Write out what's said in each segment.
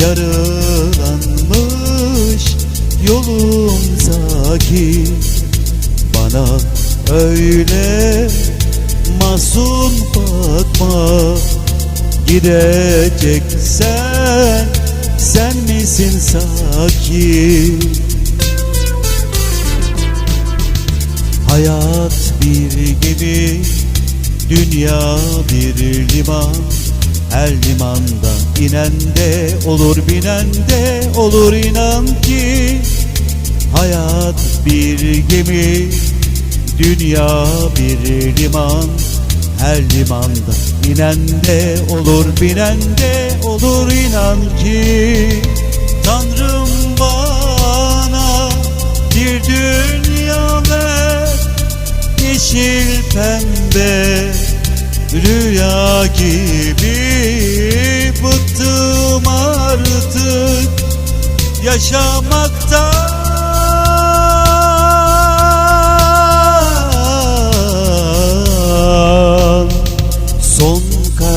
Yarılanmış yolum zaki. Bana öyle masum bakma. Gideceksen sen misin sakin Hayat bir gemi Dünya bir liman Her limanda inen de olur binen de olur inan ki Hayat bir gemi Dünya bir liman. Her limanda inen de olur binen de olur inan ki Tanrım bana bir dünya ver Yeşil pembe rüya gibi Bıktım artık yaşamaktan.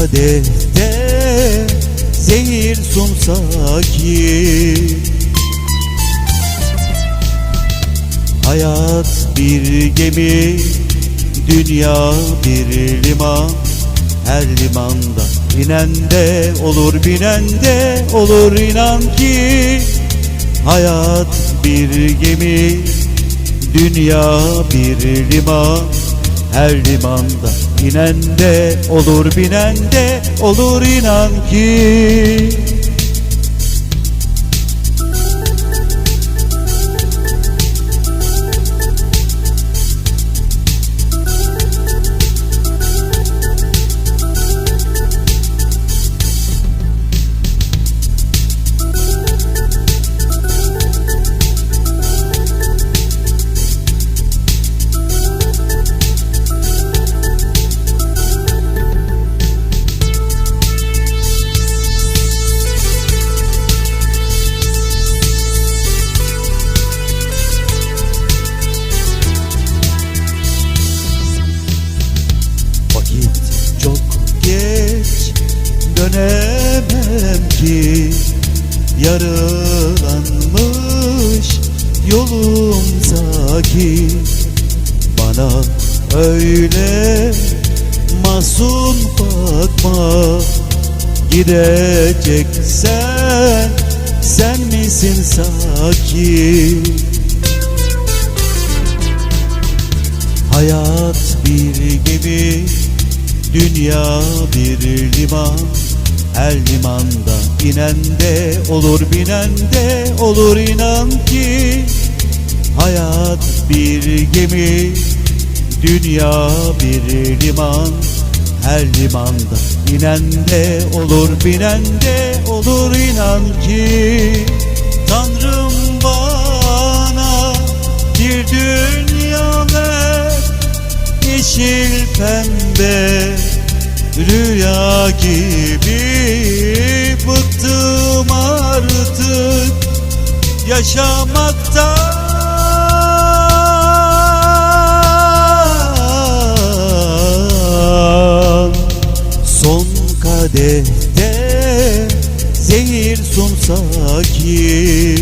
Kadehte zehir sunsa ki Hayat bir gemi, dünya bir liman. Her limanda inen de olur binen de olur inan ki. Hayat bir gemi, dünya bir liman. Her limanda inen de olur binen de olur inan ki dönemem ki Yarılanmış yolum zaki. Bana öyle masum bakma Gideceksen sen misin sakin Hayat bir gemi, dünya bir liman Her limanda inen de olur binen de olur inan ki Hayat bir gemi, dünya bir liman. Her limanda inen de olur binen de olur inan ki Tanrım bana bir dünya ver Yeşil pembe rüya gibi Bıktım artık yaşamaktan kadehte zehir sunsa ki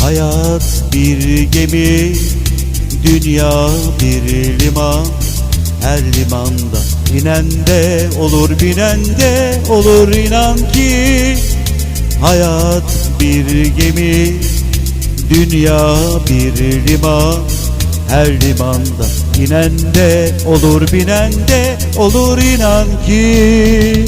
Hayat bir gemi, dünya bir liman. Her limanda inen de olur binen de olur inan ki Hayat bir gemi, dünya bir liman. Her limanda inen de olur binen de olur inan ki